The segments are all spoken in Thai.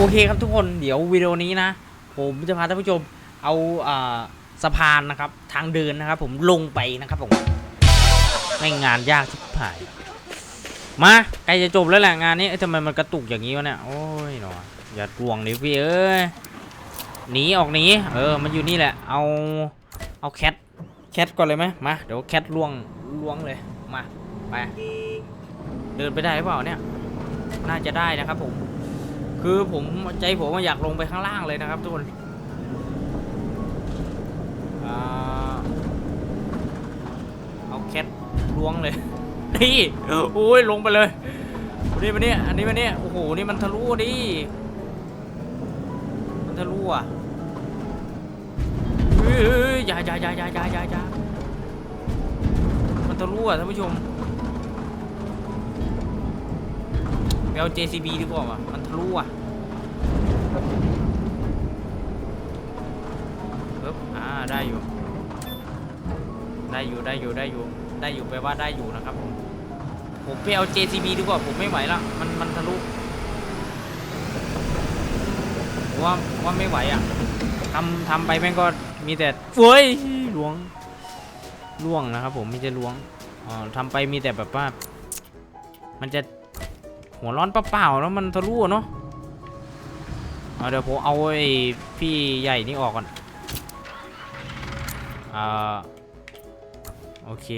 โอเคครับทุกคนเดี๋ยววิดีโอนี้นะ ผมจะพาท่านผู้ชมเอาอสะพานนะครับทางเดินนะครับ ผมลงไปนะครับผมไม่งานยากชิบหายมาใกล้จะจบแล้วแหละงานนี้ทำไมมันกระตุกอย่างนี้วะเนี่ยโอ้ยหนออย่าดวงดิพี่เอ้ยหนีออกหนีเออมันอยู่นี่แหละ เอาเอาแคทแคทก่อนเลยไหมมาเดี๋ยวแคทล่วงล่วงเลยมาไปเดินไปได้หรือเปล่าเนี่ยน่าจะได้นะครับผม คือผมใจผมอยากลงไปข้างล่างเลยนะครับทุกคนเอาแคทล้วงเลย นี่โอ้ยลงไปเลยนี่มาเนี่ยอันนี้มาเนี่ยโอ้โห นี่มันทะลุดิ มันทะลุอะเฮ้ยยอย่าอย่าอย่าอย่าอย่าอย่าอย่ามันทะลุอะท่านผู้ชมไปเอา JCB ดีกว่าว่ะมันทะลุอะ ปึ๊บอ่าได้อยู่ ได้อยู่ได้อยู่ได้อยู่ ได้อยู่แปลว่าได้อยู่นะครับผมผมไปเอา JCB ดีกว่าผมไม่ไหวละมันมันทะลุผมว่าว่าไม่ไหวอะทำทำไปแม่งก็มีแต่เว้ยล้วงล่วงนะครับผมไม่ใช่ล้วงอ๋อทำไปมีแต่แบบว่ามันจะหัวร้อนเปล่าๆแล้วมันทะลุเนาะ เดี๋ยวผมเอาไอ้พี่ใหญ่นี่ออกก่อนอ่าโอเค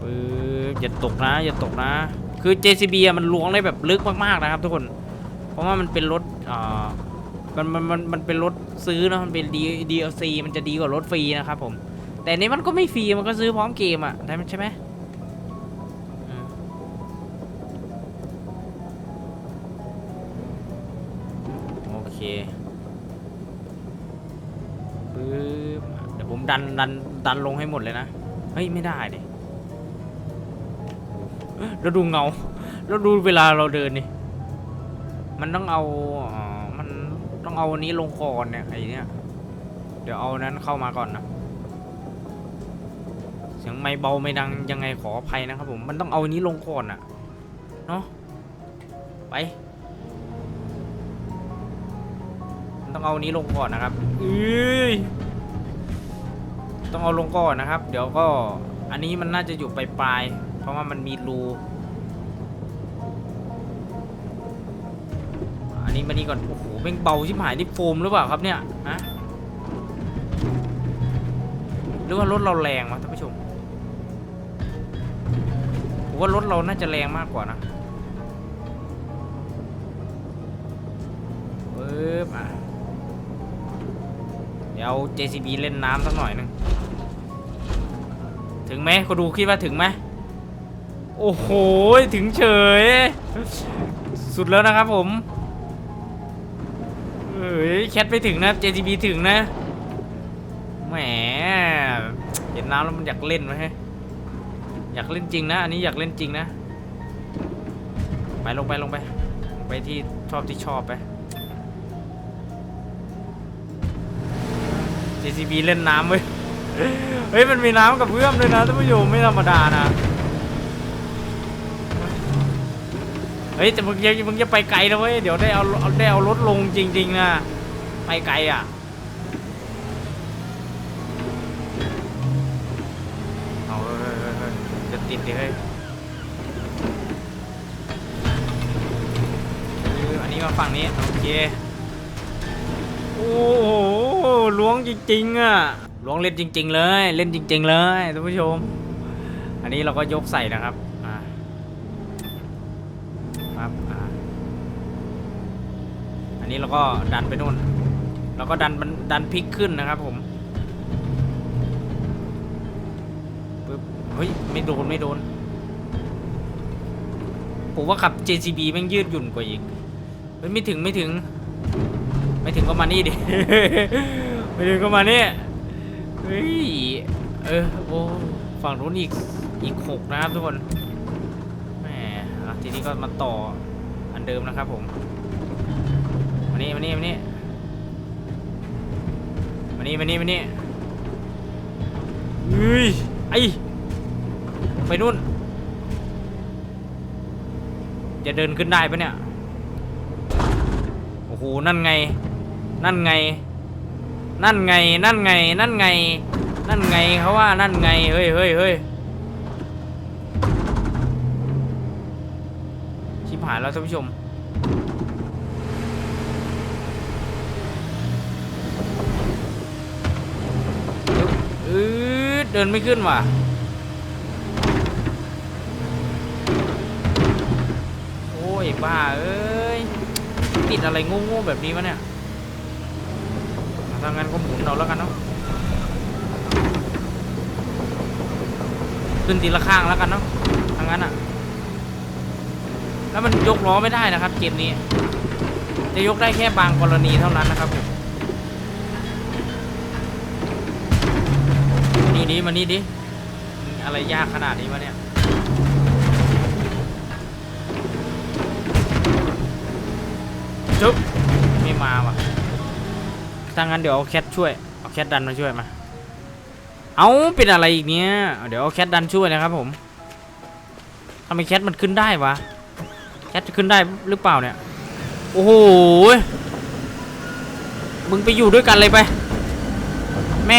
ปึ๊บอย่าตกนะอย่าตกนะ คือ JCB มันล้วงได้แบบลึกมากๆนะครับทุกคน เพราะว่ามันเป็นรถอ่ามันมันมันมันเป็นรถซื้อนะมันเป็น D DLC มันจะดีกว่ารถฟรีนะครับผม แต่นี้มันก็ไม่ฟรีมันก็ซื้อพร้อมเกมอะใช่ไหม ผมดันดันดันลงให้หมดเลยนะ เฮ้ย ไม่ได้ดิแล้วดูเงาแล้วดูเวลาเราเดินนี่มันต้องเอาเอ่อมันต้องเอาอันนี้ลงก่อนเนี่ยไอ้เนี่ย เดี๋ยวเอานั้นเข้ามาก่อนนะเสียงไม่เบาไม่ดังยังไงขออภัยนะครับผมมันต้องเอาอันนี้ลงก่อนอะเนาะไปมันต้องเอาอันนี้ลงก่อนนะครับเอ้ย ต้องเอาลงก่อนนะครับ เดี๋ยวก็อันนี้มันน่าจะอยู่ปลายๆเพราะว่ามันมีรูอันนี้มานี่ก่อนโอ้โหแม่งเบาชิบหายนี่โฟมหรือเปล่าครับเนี่ยฮะหรือว่ารถเราแรงวะท่านผู้ชมผมว่ารถเราน่าจะแรงมากกว่านะปึ๊บอะเดี๋ยว JCB เล่นน้ำสักหน่อยหนึง ถึงไหมเขาดูคิดว่าถึงไหมโอ้โห ถึงเฉย สุดแล้วนะครับผมเอ้ยแคทไปถึงนะ JCB ถึงนะ แหม เห็นน้ำแล้วมันอยากเล่นไหมอยากเล่นจริงนะ อันนี้อยากเล่นจริงนะ ไปลงไปลงไปงไปที่ชอบที่ชอบไป JCB เล่นน้ำเว้ย เฮ้ยมันมีน้ำกับเพื่อมด้วยนะท่านผู้ชมไม่ธรรมดานะเฮ้ยแต่มึงย่ามึงจะไปไกลนะเว้ยเดี๋ยวได้เอาได้เอารถลงจริง ๆนะไปไกลอะเอาเฮ้ยเฮ้ยจะติดดิเฮ้ยเอออันนี้มาฝั่งนี้โอเคโอ้โหล้วงจริงๆอะ ล้วงเล่นจริง ๆ เลย เล่นจริง ๆ เลยท่านผู้ชม อันนี้เราก็ยกใส่นะครับอ่าครับอ่าอันนี้เราก็ดันไปนู่นเราก็ดันมันดันพลิกขึ้นนะครับผมปึ๊บเฮ้ยไม่โดนไม่โดนผมว่าขับ JCB แม่งยืดหยุ่นกว่าอีกไม่ถึงไม่ถึง ไม่ถึงก็มานี่ดิ ไม่ถึงก็มานี่ เฮ้ย เออ โอ้ ฝั่งนู้นอีก อีกหกนะครับทุกคน แหมทีนี้ก็มาต่ออันเดิมนะครับผมมานี่มานี่มานี่มานี่มานี่มานี่เฮ้ย ไอไปนู่น จะเดินขึ้นได้ปะเนี่ย โอ้โห นั่นไง นั่นไง นั่นไง นั่นไง นั่นไง นั่นไงเขาว่า นั่นไง เฮ้ยเฮ้ยเฮ้ยชิบหายแล้วท่านผู้ชม อืดเดินไม่ขึ้นว่ะโอ้ยบ้าเอ้ยติดอะไรโง่ๆแบบนี้วะเนี่ย ถ้างั้นก็หมุนเอาแล้วกันเนาะขึ้นทีละข้างแล้วกันเนาะทางนั้นอะ แล้วมันยกล้อไม่ได้นะครับเกมนี้ จะยกได้แค่บางกรณีเท่านั้นนะครับผมนี่ดิมานี่ดิอะไรยากขนาดนี้วะเนี่ยจุ๊บไม่มาว่ะ ถ้างั้นเดี๋ยวเอาแคทช่วย เอาแคทดันมาช่วยมา เอาเป็นอะไรอีกเนี่ยเดี๋ยวเอาแคทดันช่วยนะครับผมทำไมแคทมันขึ้นได้วะ แคทจะขึ้นได้หรือเปล่าเนี่ย โอ้โห มึงไปอยู่ด้วยกันเลยไป แหม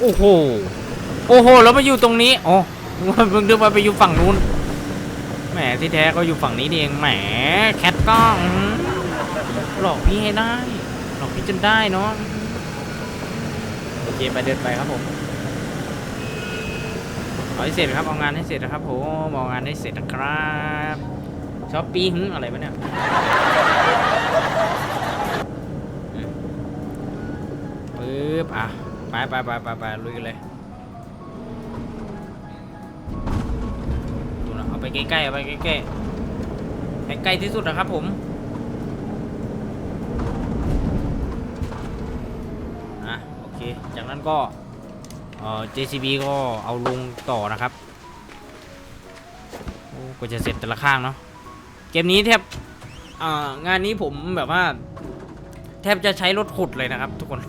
โอ้โห โอ้โห แล้วมาอยู่ตรงนี้ อ๋อ มึงเดินมาไปอยู่ฝั่งนู้น แหมที่แท้ก็อยู่ฝั่งนี้นี่เอง แหม แคทก็อื้อ หลอกพี่ให้ได้ หลอกพี่จนได้เนาะโอเคไปเดินไปครับผมเอาให้เสร็จครับเอางานให้เสร็จนะครับผมเอางานให้เสร็จนะครับช้อปปิ้งอะไรวะเนี่ยปึ๊บอะไปไปไปไปไปลุยกันเลยดูนะเอาไปใกล้ๆเอาไปใกล้ๆให้ใกล้ที่สุดนะครับผม อะโอเค จาก นั้นก็เอ่อ JCB ก็เอาลงต่อนะครับก็จะเสร็จแต่ละข้างเนาะเกมนี้แทบงานนี้ผมแบบว่า แทบจะใช้รถขุดเลยนะครับ ทุกคน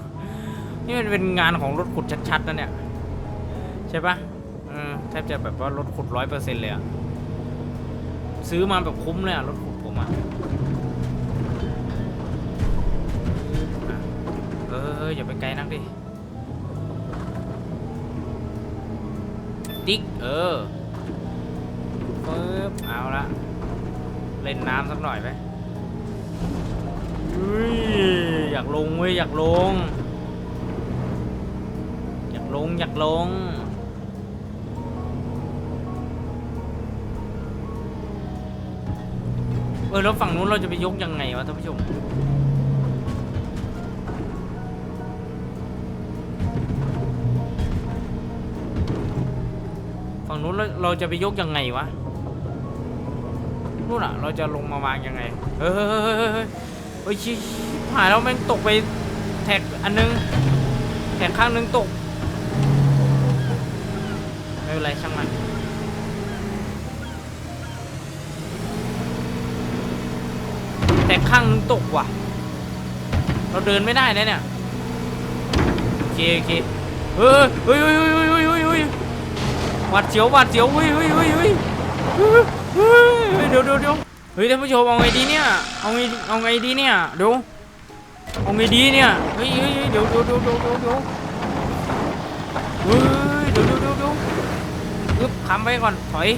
นี่มันเป็นงานของรถขุดชัดๆนะเนี่ยใช่ปะแทบจะแบบว่ารถขุดร้อยเปอร์เซ็นต์เลยอะซื้อมาแบบคุ้มเลยอะรถขุดผมอะเอออย่าไปไกลนักดิ ติ๊ก เออปึ๊บเอาละ เล่นน้ำสักหน่อยไหมอยอยากลงเว้ยอยากลง อยากลงอยากลงเออแล้วฝั่งนู้นเราจะไปยกยังไงวะท่านผู้ชม งนู้นแล้เราจะไปยกยังไงวะนู่นอะเราจะลงมาวางยังไง เฮ้ยเฮ้ยเฮ้ยเฮ้ยชิหายแล้วแม่งตกไปแท็กอันนึงแท็กข้างนึงตก ไม่เป็นไรช่างมันแท็กข้างนึงตกว่ะ เราเดินไม่ได้นะเนี่ย โอเคโอเคเฮ้ยเฮ้ยเฮ้ย หวาดเสียวหวาดเสียวเฮ้ยเฮ้ยเฮ้ยเฮ้ยเฮ้ยเฮ้ยเดี๋ยวเดี๋ยวเดี๋ยวเฮ้ยท่านผู้ชมเอาไงดีเนี่ยเอาไงเอาไงดีเนี่ยเดี๋ยวเอาไงดีเนี่ยเฮ้ยเฮ้ยเดี๋ยวเดี๋ยวเดี๋ยวเดี๋ยวเดี๋ยวเดี๋ยวเฮ้ยเดี๋ยวเดี๋ยวเดี๋ยวเดี๋ยวอึ๊บค้ำไปก่อนถอย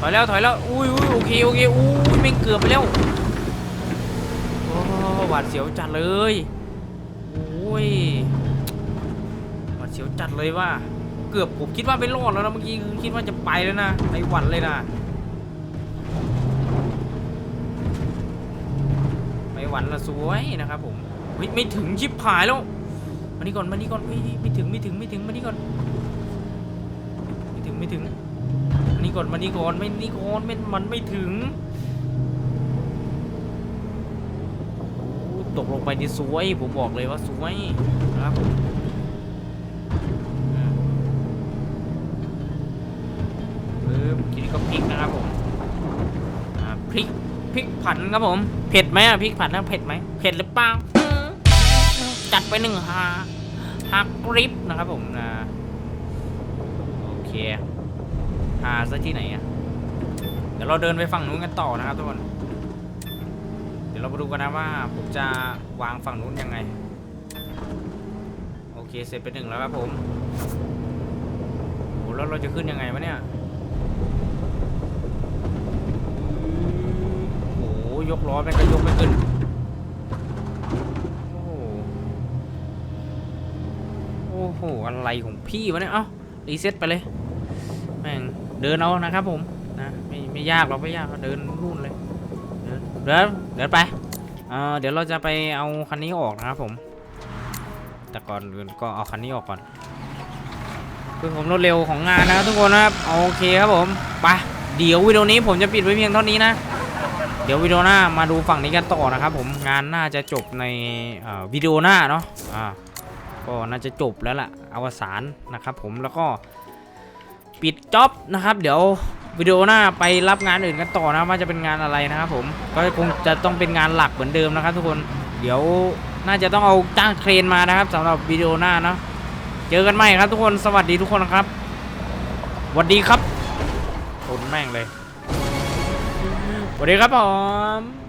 ถอยแล้วถอยแล้วอุ้ยอุ้ยโอเคโอเคอุ้ยไม่เกือบไปแล้วโอ้หวาดเสียวจัดเลยโอ้ยหวาดเสียวจัดเลยว่า เกือบผมคิดว่าไม่รอดแล้วนะเมื่อกี้คือคิดว่าจะไปแล้วนะในหวันเลยนะไม่หวันละสวยนะครับผมเฮ้ยไม่ถึงชิบหายแล้วมานี่ก่อนมานี่ก่อนเฮ้ยไม่ถึงไม่ถึงไม่ถึงมานี่ก่อนไม่ถึงไม่ถึงมานี่ก่อนมานี่ก่อนไม่นี่ก่อนไม่มันไม่ถึงตกลงไปนี่สวยผมบอกเลยว่าสวยนะครับผมปึ๊บ ทีนี้ก็พริกนะครับผมอ่าพริกพริกผันครับผมเผ็ดไหมอะพริกผันนะเผ็ดไหมเผ็ดหรือเปล่าจัดไปหนึ่งฮาฮักกริปนะครับผมนะโอเคหาซะที่ไหนอะเดี๋ยวเราเดินไปฝั่งนู้นกันต่อนะครับทุกคนเดี๋ยวเรามาดูกันนะว่าผมจะวางฝั่งนู้นยังไงโอเคเสร็จไปหนึ่งแล้วครับผมโอ้แล้วเราจะขึ้นยังไงวะเนี่ย โอ้โห ยกล้อแม่งก็ยกไม่ขึ้นโอ้โหโอ้โหอะไรของพี่วะเนี่ยเอ้ารีเซ็ตไปเลยแม่งเดินเอานะครับผมนะไม่ไม่ยากหรอกไม่ยากเดินนู่นเลยเดินเดินเดินไปเอ่อเดี๋ยวเราจะไปเอาคันนี้ออกนะครับผม แต่ก่อนอื่นก็เอาคันนี้ออกก่อนเพื่อผมรวดเร็วของงานนะครับทุกคนนะครับโอเคครับผมไปเดี๋ยววิดีโอนี้ผมจะปิดไว้เพียงเท่านี้นะ ดี๋ยววิดีโอหน้ามาดูฝั่งนี้กันต่อนะครับผมงานน่าจะจบในวิดีโอหน้าเนาะอ่าก็น่าจะจบแล้วล่ะอวสานนะครับผมแล้วก็ปิดจ็อบนะครับ เดี๋ยววิดีโอหน้าไปรับงานอื่นกันต่อนะว่าจะเป็นงานอะไรนะครับผมก็คงจะต้องเป็นงานหลักเหมือนเดิมนะครับ ทุกคนเดี๋ยวน่าจะต้องเอาจ้างเครนมานะครับสำหรับวิดีโอหน้าเนาะเจอกันใหม่ครับทุกคนสวัสดีทุกคนครับสวัสดีครับคนแม่งเลย สวัสดีครับผม